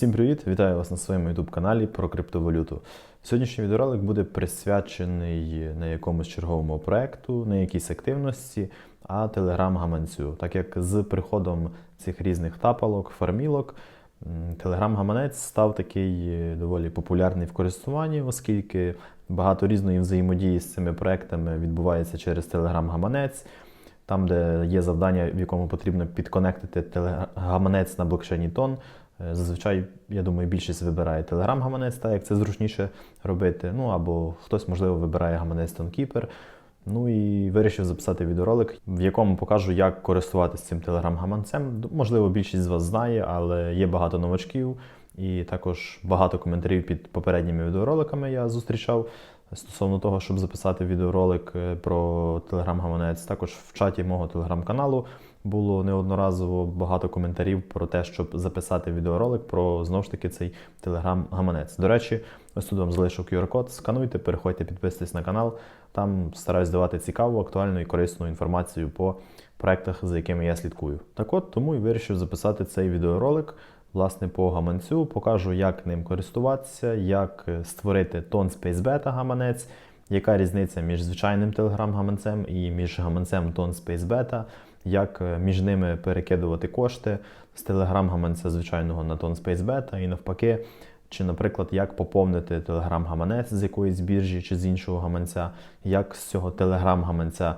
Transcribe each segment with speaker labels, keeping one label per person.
Speaker 1: Всім привіт! Вітаю вас на своєму youtube каналі про криптовалюту. Сьогоднішній відеоролик буде присвячений не якомусь черговому проекту, не якійсь активності, а телеграм-гаманцю. Так як з приходом цих різних тапалок, фармілок, телеграм-гаманець став такий е, доволі популярний в користуванні, оскільки багато різної взаємодії з цими проектами відбувається через телеграм-гаманець. Там, де є завдання, в якому потрібно підконектити телегаманець на блокчейні Тон. Е, Зазвичай, я думаю, більшість вибирає телеграм-гаманець, так як це зручніше робити. Ну або хтось, можливо, вибирає гаманець TonKeeper. Ну і вирішив записати відеоролик, в якому покажу, як користуватися цим телеграм-гаманцем. Можливо, більшість з вас знає, але є багато новачків, і також багато коментарів під попередніми відеороликами я зустрічав стосовно того, щоб записати відеоролик е, про телеграм-гаманець. Також в чаті мого телеграм-каналу було неодноразово багато коментарів про те, щоб записати відеоролик про знову ж таки цей телеграм-гаманець. До речі, ось тут вам залишу QR-код, скануйте, переходьте, підписуйтесь на канал. Там стараюсь давати цікаву, актуальну і корисну інформацію по проектах, за якими я слідкую. Так от тому і вирішив записати цей відеоролик. Власне, по гаманцю покажу, як ним користуватися, як е, створити тон Space Beta гаманець, яка різниця між звичайним телеграм-гаманцем і між гаманцем тон Space Beta, як е, між ними перекидувати кошти з телеграм-гаманця звичайного на тон Space Beta і навпаки. Чи, наприклад, як поповнити телеграм-гаманець з якоїсь біржі чи з іншого гаманця, як з цього телеграм-гаманця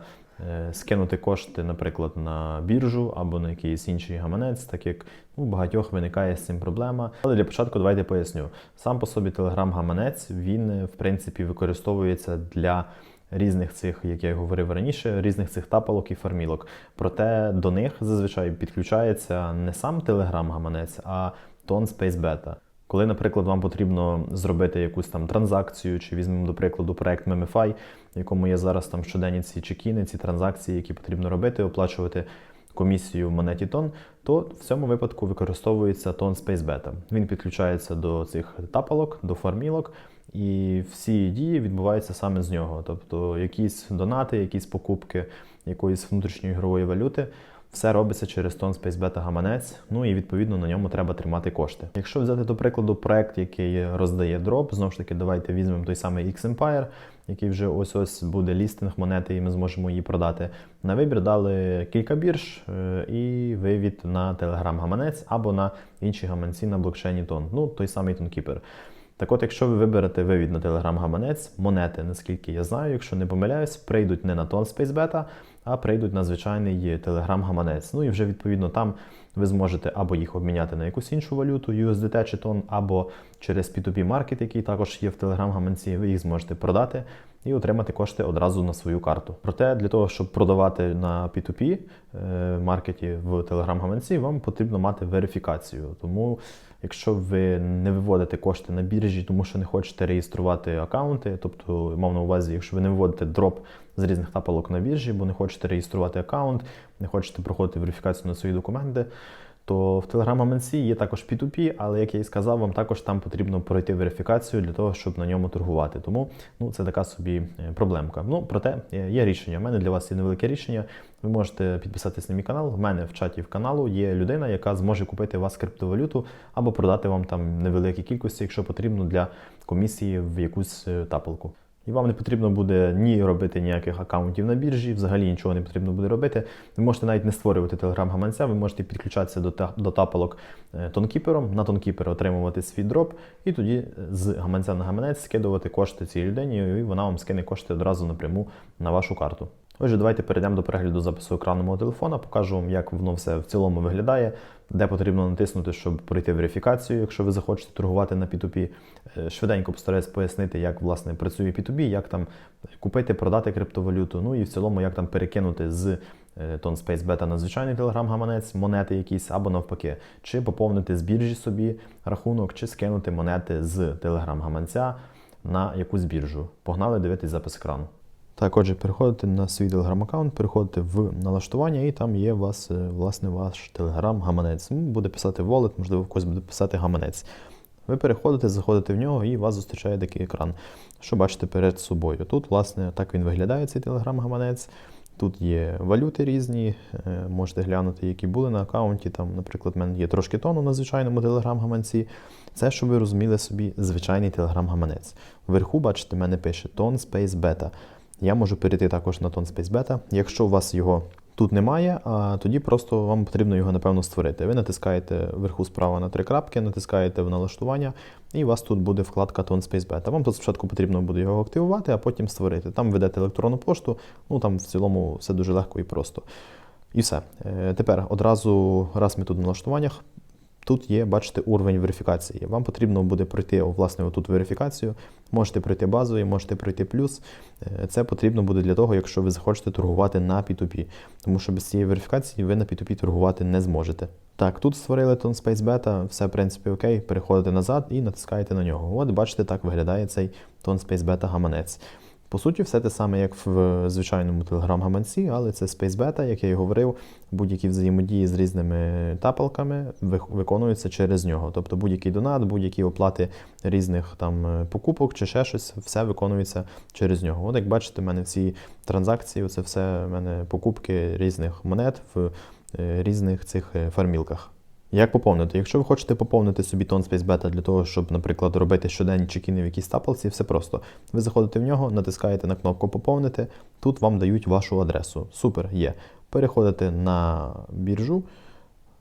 Speaker 1: е, скинути кошти, наприклад, на біржу або на якийсь інший гаманець, так як у багатьох виникає з цим проблема. Але для початку давайте поясню. Сам по собі телеграм-гаманець він в принципі використовується для різних цих, як я й говорив раніше, різних цих тапалок і фармілок. Проте до них зазвичай підключається не сам телеграм-гаманець, а тон Space Beta. Коли, наприклад, вам потрібно зробити якусь там транзакцію, чи візьмемо до прикладу проект Memify, в якому є зараз там щоденні ці чекіни, ці транзакції, які потрібно робити, оплачувати комісію в монеті тон, то в цьому випадку використовується тон Space Beta. Він підключається до цих тапалок, до фармілок, і всі дії відбуваються саме з нього. Тобто якісь донати, якісь покупки якоїсь внутрішньої ігрової валюти. Все робиться через тон Space Beta гаманець, ну і відповідно на ньому треба тримати кошти. Якщо взяти до прикладу проект, який роздає дроп, знову ж таки, давайте візьмемо той самий X-Empire, який вже ось ось буде лістинг монети, і ми зможемо її продати. На вибір дали кілька бірж е, і вивід на Telegram гаманець або на інші гаманці на блокчейні Тон. Ну, той самий TonKeeper. Так от, якщо ви виберете вивід на Telegram гаманець, монети, наскільки я знаю, якщо не помиляюсь, прийдуть не на тон Space Beta, а прийдуть на звичайний Telegram гаманець. Ну і вже відповідно там ви зможете або їх обміняти на якусь іншу валюту, USDT чи тон, або через P2P маркет, який також є в Telegram гаманці, ви їх зможете продати і отримати кошти одразу на свою карту. Проте для того, щоб продавати на P2P е, маркеті в Telegram гаманці, вам потрібно мати верифікацію. Тому Якщо ви не виводите кошти на біржі, тому що не хочете реєструвати аккаунти, тобто, мав на увазі, якщо ви не виводите дроп з різних тапалок на біржі, бо не хочете реєструвати аккаунт, не хочете проходити верифікацію на свої документи, то в Telegram гаманці є також P2P, але як я і сказав, вам також там потрібно пройти верифікацію для того, щоб на ньому торгувати. Тому ну, це така собі е, проблемка. Ну, проте е, є рішення. У мене для вас є невелике рішення. Ви можете підписатись на мій канал. В мене в чаті в каналу є людина, яка зможе купити вас криптовалюту або продати вам там невеликі кількості, якщо потрібно для комісії в якусь е, тапалку. І вам не потрібно буде ні робити ніяких аккаунтів на біржі, взагалі нічого не потрібно буде робити. Ви можете навіть не створювати телеграм-гаманця, ви можете підключатися до до тапалок тонкіпером, на тонкіпер отримувати свій дроп, і тоді з гаманця на гаманець скидувати кошти цій людині, і вона вам скине кошти одразу напряму на вашу карту. Отже, давайте перейдемо до перегляду запису екрану мого телефона, покажу вам, як воно все в цілому виглядає, де потрібно натиснути, щоб пройти верифікацію, якщо ви захочете торгувати на P2P. Е, Швиденько постараюсь пояснити, як власне працює P2P, як там купити, продати криптовалюту, ну і в цілому, як там перекинути з Тон Space Beta на звичайний телеграм-гаманець, монети якісь, або навпаки, чи поповнити з біржі собі рахунок, чи скинути монети з телеграм-гаманця на якусь біржу. Погнали дивитись запис екрану. Так, переходите на свій телеграм-аккаунт, переходите в налаштування, і там є вас е, власне ваш телеграм-гаманець. Буде писати wallet, можливо, в когось буде писати гаманець. Ви переходите, заходите в нього, і вас зустрічає такий екран, що бачите перед собою. Тут, власне, так він виглядає, цей телеграм-гаманець. Тут є валюти різні, е, можете глянути, які були на аккаунті. Там, наприклад, в мене є трошки тону на звичайному телеграм-гаманці. Це, щоб ви розуміли собі, звичайний телеграм-гаманець. Вверху, бачите, в мене пише Tone Space Beta. Я можу перейти також на Tone Space Beta. Якщо у вас його тут немає, а тоді просто вам потрібно його, напевно, створити. Ви натискаєте вверху справа на три крапки, натискаєте в налаштування, і у вас тут буде вкладка Tone Space. Вам тут спочатку потрібно буде його активувати, а потім створити. Там ведете електронну пошту, ну там в цілому все дуже легко і просто. І все. Е, Тепер одразу, раз ми тут в налаштуваннях, Тут є, бачите, уровень верифікації. Вам потрібно буде пройти власне отут верифікацію. Можете пройти базовий, можете пройти плюс. Е, Це потрібно буде для того, якщо ви захочете торгувати на P2P. Тому що без цієї верифікації ви на P2P торгувати не зможете. Так, тут створили Tone Space Beta, все в принципі окей. Переходите назад і натискаєте на нього. От бачите, так виглядає цей Tone Space Beta гаманець. По суті, все те саме, як в звичайному телеграм-гаманці, але це Space Beta, як я і говорив, будь-які взаємодії з різними тапалками виконуються через нього. Тобто будь-який донат, будь-які оплати різних там е, покупок чи ще щось, все виконується через нього. От як бачите, в мене всі транзакції, це все в мене покупки різних монет в е, різних цих е, фармілках. Як поповнити? Якщо ви хочете поповнити собі тон Space Beta для того, щоб, наприклад, робити щоденні чекіни в якійсь тапалці, все просто. Ви заходите в нього, натискаєте на кнопку Поповнити, тут вам дають вашу адресу. Супер, є. Переходите на біржу.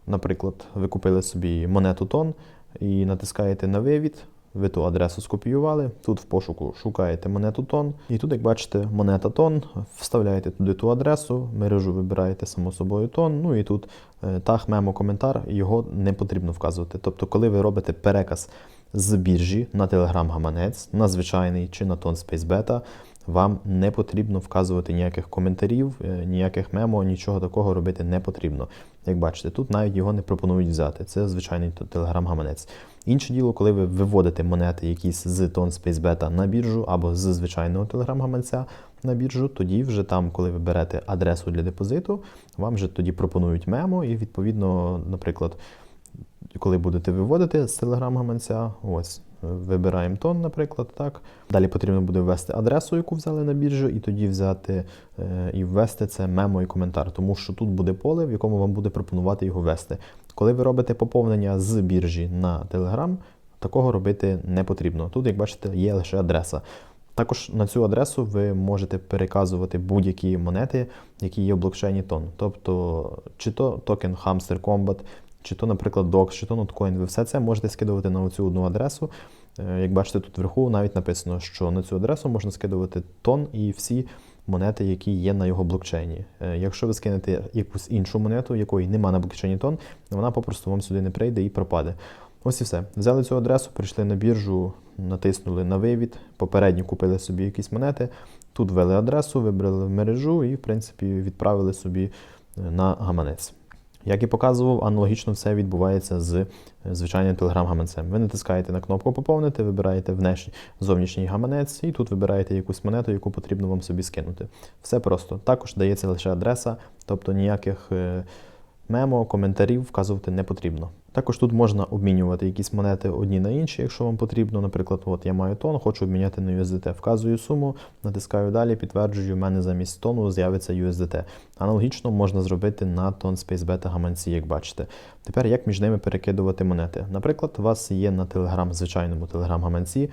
Speaker 1: Наприклад, ви купили собі монету тон і натискаєте на вивід. Ви ту адресу скопіювали. Тут в пошуку шукаєте монету тон. І тут, як бачите, монета тон, вставляєте туди ту адресу, мережу вибираєте само собою тон. Ну і тут е, таг, мемо, коментар, його не потрібно вказувати. Тобто, коли ви робите переказ з біржі на Telegram-гаманець, на звичайний чи на тон Space Beta, вам не потрібно вказувати ніяких коментарів, е, ніяких мемо, нічого такого робити не потрібно. Як бачите, тут навіть його не пропонують взяти. Це звичайний телеграм-гаманець. Інше діло, коли ви виводите монети якісь з Space Beta на біржу або з звичайного телеграм-гаманця на біржу, тоді вже там, коли ви берете адресу для депозиту, вам вже тоді пропонують мемо, і відповідно, наприклад, коли будете виводити з телеграм-гаманця, ось. Вибираємо тон, наприклад, так. Далі потрібно буде ввести адресу, яку взяли на біржу, і тоді взяти е, і ввести це мемо і коментар, тому що тут буде поле, в якому вам буде пропонувати його ввести. Коли ви робите поповнення з біржі на Telegram, такого робити не потрібно. Тут, як бачите, є лише адреса. Також на цю адресу ви можете переказувати будь-які монети, які є в блокчейні тон. Тобто, чи то токен Hamster Combat, чи то, наприклад, DOX, чи то Notcoin, ви все це можете скидувати на оцю одну адресу. Е, як бачите, тут вверху навіть написано, що на цю адресу можна скидувати тон і всі монети, які є на його блокчейні. Е, якщо ви скинете якусь іншу монету, якої нема на блокчейні тон, вона попросту вам сюди не прийде і пропаде. Ось і все. Взяли цю адресу, прийшли на біржу, натиснули на вивід, попередньо купили собі якісь монети. Тут ввели адресу, вибрали мережу і, в принципі, відправили собі е, на гаманець. Як і показував, аналогічно все відбувається з е, звичайним телеграм-гаманцем. Ви натискаєте на кнопку Поповнити, вибираєте зовнішній гаманець, і тут вибираєте якусь монету, яку потрібно вам собі скинути. Все просто. Також дається лише адреса, тобто ніяких е, мемо, коментарів вказувати не потрібно. Також тут можна обмінювати якісь монети одні на інші, якщо вам потрібно. Наприклад, от я маю тон, хочу обміняти на USDT. Вказую суму, натискаю далі, підтверджую, в мене замість тону з'явиться USDT. Аналогічно можна зробити на тон Space Beta гаманці, як бачите. Тепер як між ними перекидувати монети? Наприклад, у вас є на Telegram, звичайному Telegram гаманці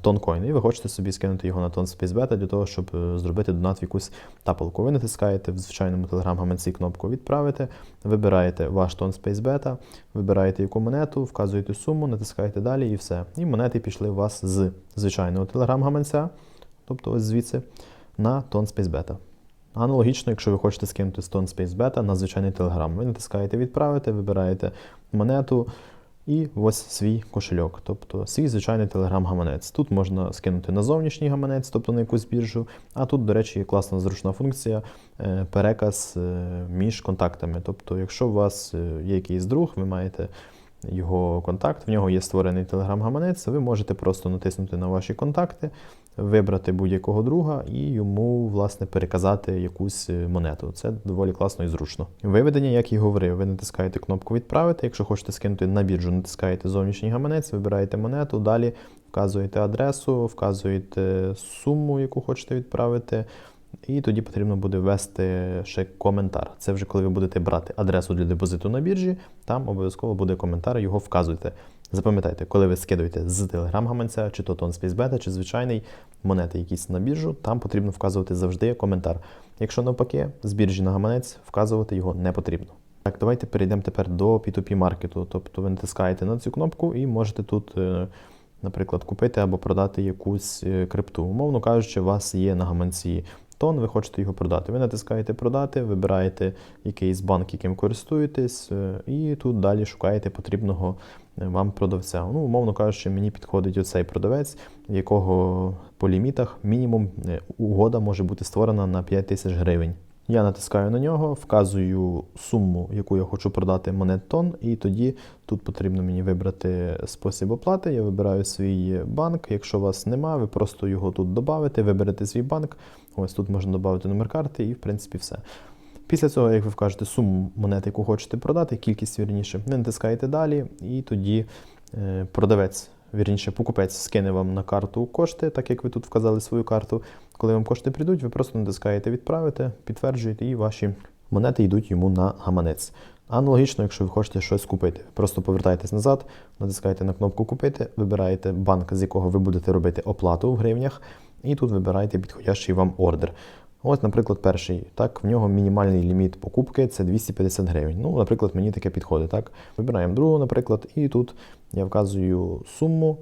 Speaker 1: тонкоін, і ви хочете собі скинути його на тон Space Beta для того, щоб е, зробити донат в якусь тапалку. Ви натискаєте в звичайному Telegram гаманці кнопку Відправити, вибираєте ваш тон Space Beta, вибираєте яку монету, вказуєте суму, натискаєте далі і все. І монети пішли у вас з звичайного телеграм-гаманця, тобто ось звідси, на тон Beta. Аналогічно, якщо ви хочете скинути з Space Beta на звичайний телеграм, ви натискаєте Відправити, вибираєте монету і ось свій кошельок, тобто свій звичайний телеграм-гаманець. Тут можна скинути на зовнішній гаманець, тобто на якусь біржу. А тут, до речі, є класна зручна функція е, переказ е, між контактами. Тобто, якщо у вас е, є якийсь друг, ви маєте. Його контакт, в нього є створений телеграм-гаманець, ви можете просто натиснути на ваші контакти, вибрати будь-якого друга і йому, власне, переказати якусь е, монету. Це доволі класно і зручно. Виведення, як і говорив, ви натискаєте кнопку Відправити. Якщо хочете скинути на біржу, натискаєте зовнішній гаманець, вибираєте монету, далі вказуєте адресу, вказуєте суму, яку хочете відправити. І тоді потрібно буде ввести ще коментар. Це вже коли ви будете брати адресу для депозиту на біржі, там обов'язково буде коментар, його вказуйте. Запам'ятайте, коли ви скидуєте з телеграм-гаманця, чи то Tone Beta, чи звичайний монети якісь на біржу, там потрібно вказувати завжди коментар. Якщо навпаки, з біржі на гаманець вказувати його не потрібно. Так, давайте перейдемо тепер до P2P маркету. Тобто ви натискаєте на цю кнопку і можете тут, е, наприклад, купити або продати якусь е, крипту. Умовно кажучи, у вас є на гаманці тон, ви хочете його продати. Ви натискаєте продати, вибираєте якийсь банк, яким користуєтесь, е, і тут далі шукаєте потрібного е, вам продавця. Ну, умовно кажучи, мені підходить оцей продавець, якого по лімітах мінімум е, угода може бути створена на 5 тисяч гривень. Я натискаю на нього, вказую суму, яку я хочу продати монет тон, і тоді тут потрібно мені вибрати спосіб оплати. Я вибираю свій банк. Якщо у вас нема, ви просто його тут додавите, виберете свій банк. Ось тут можна додати номер карти, і в принципі все. Після цього, як ви вкажете суму монет, яку хочете продати, кількість вірніше, ви натискаєте далі, і тоді е, продавець, вірніше, покупець скине вам на карту кошти, так як ви тут вказали свою карту. Коли вам кошти прийдуть, ви просто натискаєте відправити, підтверджуєте, і ваші монети йдуть йому на гаманець. Аналогічно, якщо ви хочете щось купити, просто повертаєтесь назад, натискаєте на кнопку Купити, вибираєте банк, з якого ви будете робити оплату в гривнях, і тут вибираєте підходящий вам ордер. Ось, наприклад, перший. Так, в нього мінімальний ліміт покупки це 250 гривень. Ну, наприклад, мені таке підходить. Так, вибираємо другу, наприклад, і тут я вказую суму,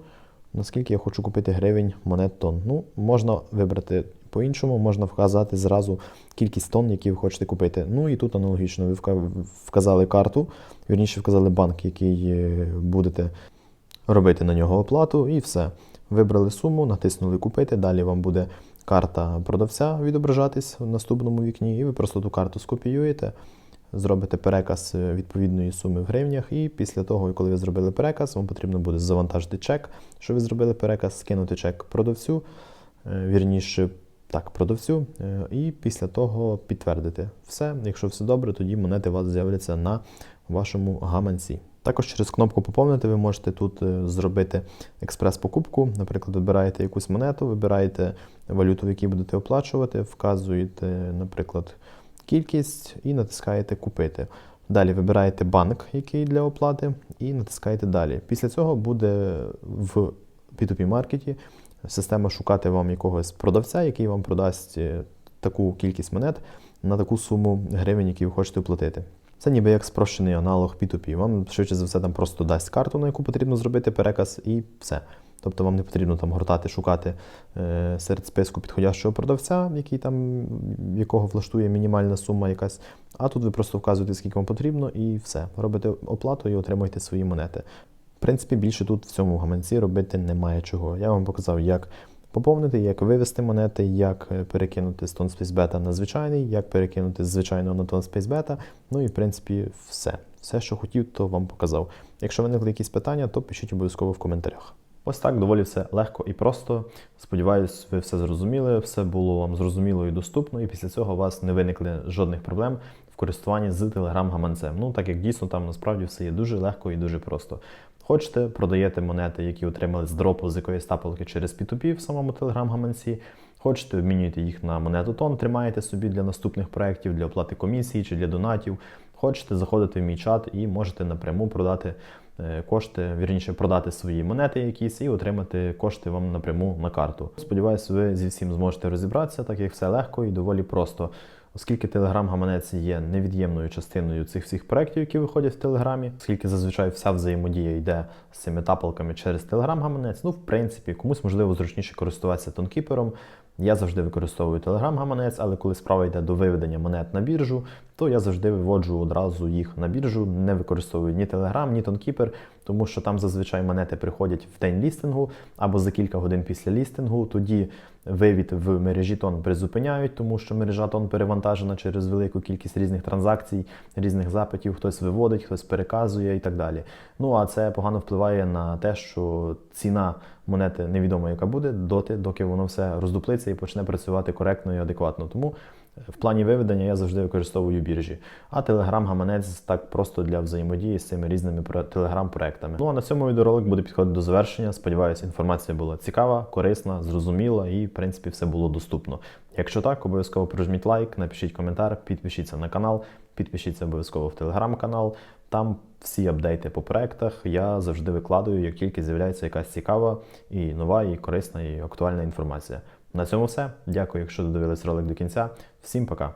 Speaker 1: наскільки я хочу купити гривень монет тонн. Ну, можна вибрати по-іншому, можна вказати зразу кількість тонн, які ви хочете купити. Ну і тут аналогічно ви вказали карту, вірніше вказали банк, який е, будете робити на нього оплату, і все. Вибрали суму, натиснули купити. Далі вам буде карта продавця відображатись в наступному вікні, і ви просто ту карту скопіюєте, зробите переказ відповідної суми в гривнях, і після того, коли ви зробили переказ, вам потрібно буде завантажити чек, що ви зробили переказ, скинути чек продавцю, е, вірніше. Так, продавцю, е, і після того підтвердити все. Якщо все добре, тоді монети у вас з'являться на вашому гаманці. Також через кнопку Поповнити ви можете тут е, зробити експрес-покупку. Наприклад, вибираєте якусь монету, вибираєте валюту, в якій будете оплачувати, вказуєте, наприклад, кількість і натискаєте Купити. Далі вибираєте банк, який для оплати, і натискаєте далі. Після цього буде в P2P маркеті система шукати вам якогось продавця, який вам продасть е, таку кількість монет на таку суму гривень, які ви хочете оплатити. Це ніби як спрощений аналог P2P. Вам швидше за все там просто дасть карту, на яку потрібно зробити переказ, і все. Тобто вам не потрібно там гортати, шукати е, серед списку підходящого продавця, який там, якого влаштує мінімальна сума якась. А тут ви просто вказуєте, скільки вам потрібно, і все. Робите оплату і отримуєте свої монети. В принципі, більше тут в цьому гаманці робити немає чого. Я вам показав, як поповнити, як вивести монети, як е, перекинути з Tone Space на звичайний, як перекинути з звичайного на Tone Space Beta. Ну і в принципі все. Все, що хотів, то вам показав. Якщо виникли якісь питання, то пишіть обов'язково в коментарях. Ось так доволі все легко і просто. Сподіваюсь, ви все зрозуміли, все було вам зрозуміло і доступно, і після цього у вас не виникли жодних проблем в користуванні з Telegram-гаманцем. Ну так як дійсно там насправді все є дуже легко і дуже просто. Хочете, продаєте монети, які отримали з дропу з якоїсь тапалки через P2P в самому Telegram-гаманці. Хочете, обмінюєте їх на монету тон, тримаєте собі для наступних проєктів, для оплати комісії чи для донатів. Хочете, заходите в мій чат і можете напряму продати е, кошти, вірніше продати свої монети якісь і отримати кошти вам напряму на карту. Сподіваюсь, ви зі всім зможете розібратися, так як все легко і доволі просто. Оскільки Telegram-гаманець є невід'ємною частиною цих всіх проєктів, які виходять в Телеграмі, оскільки зазвичай вся взаємодія йде з цими тапалками через Telegram-гаманець, ну, в принципі, комусь можливо зручніше користуватися тонкіпером. Я завжди використовую Telegram-гаманець, але коли справа йде до виведення монет на біржу, то я завжди виводжу одразу їх на біржу, не використовую ні Telegram, ні Тонкіпер, тому що там зазвичай монети приходять в день лістингу або за кілька годин після лістингу. Тоді вивід в мережі тон призупиняють, тому що мережа тон перевантажена через велику кількість різних транзакцій, різних запитів. Хтось виводить, хтось переказує і так далі. Ну а це погано впливає на те, що ціна монети невідомо, яка буде, доти, доки воно все роздуплиться і почне працювати коректно і адекватно. Тому В плані виведення я завжди використовую біржі, а Telegram-гаманець так просто для взаємодії з цими різними про- телеграм-проектами. Ну а на цьому відеоролик буде підходити до завершення. Сподіваюся, інформація була цікава, корисна, зрозуміла і, в принципі, все було доступно. Якщо так, обов'язково прожміть лайк, напишіть коментар, підпишіться на канал, підпишіться обов'язково в телеграм-канал. Там всі апдейти по проектах я завжди викладаю, як тільки з'являється якась цікава і нова, і корисна, і актуальна інформація. На цьому все. Дякую, якщо додивились ролик до кінця. Всім пока!